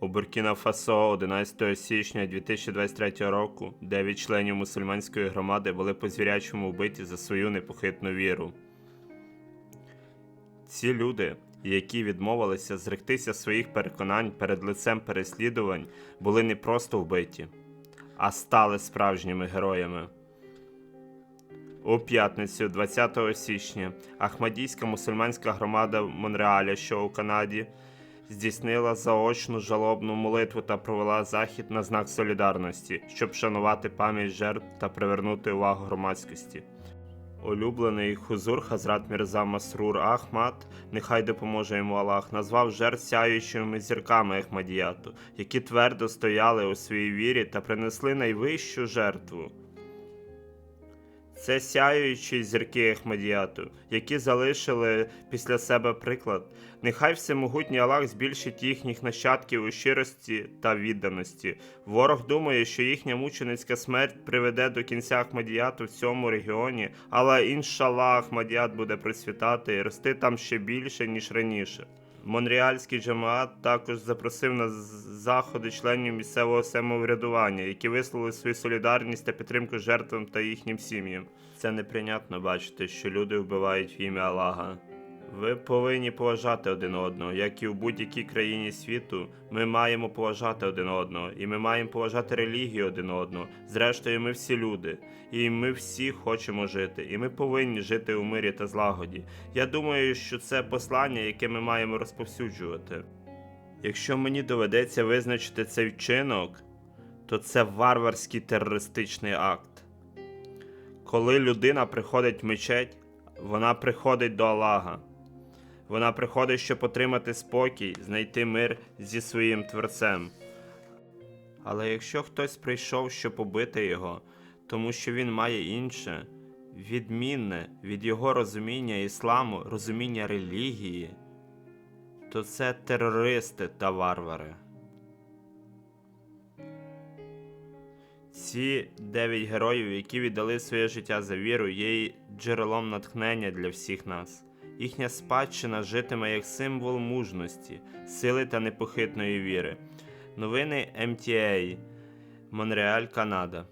У Буркіна Фасо 11 січня 2023 року 9 членів мусульманської громади були по звірячому вбиті за свою непохитну віру. Ці люди, які відмовилися зректися своїх переконань перед лицем переслідувань, були не просто вбиті, а стали справжніми героями. У п'ятницю, 20 січня, Ахмадійська мусульманська громада Монреаля, що у Канаді, здійснила заочну жалобну молитву та провела захід на знак солідарності, щоб шанувати пам'ять жертв та привернути увагу громадськості. Улюблений хузур Хазрат Мірза Масрур Ахмад, нехай допоможе йому Аллах, назвав жертв сяючими зірками Ахмадіяту, які твердо стояли у своїй вірі та принесли найвищу жертву. Це сяючі зірки Ахмадіяту, які залишили після себе приклад. Нехай всемогутній Аллах збільшить їхніх нащадків у щирості та відданості. Ворог думає, що їхня мученицька смерть приведе до кінця Ахмадіяту в цьому регіоні, але іншаллах Ахмадіят буде процвітати і рости там ще більше, ніж раніше. Монреальський джамаат також запросив на заходи членів місцевого самоврядування, які висловили свою солідарність та підтримку жертвам та їхнім сім'ям. Це неприйнятно бачити, що люди вбивають в ім'я Аллаха. Ви повинні поважати один одного, як і в будь-якій країні світу. Ми маємо поважати один одного, і ми маємо поважати релігію один одного. Зрештою, ми всі люди, і ми всі хочемо жити, і ми повинні жити у мирі та злагоді. Я думаю, що це послання, яке ми маємо розповсюджувати. Якщо мені доведеться визначити цей вчинок, то це варварський терористичний акт. Коли людина приходить в мечеть, вона приходить до Аллаха. Вона приходить, щоб отримати спокій, знайти мир зі своїм творцем. Але якщо хтось прийшов, щоб побити його, тому що він має інше, відмінне від його розуміння ісламу, розуміння релігії, то це терористи та варвари. Ці дев'ять героїв, які віддали своє життя за віру, є джерелом натхнення для всіх нас. Їхня спадщина житиме як символ мужності, сили та непохитної віри. Новини МТА Монреаль, Канада.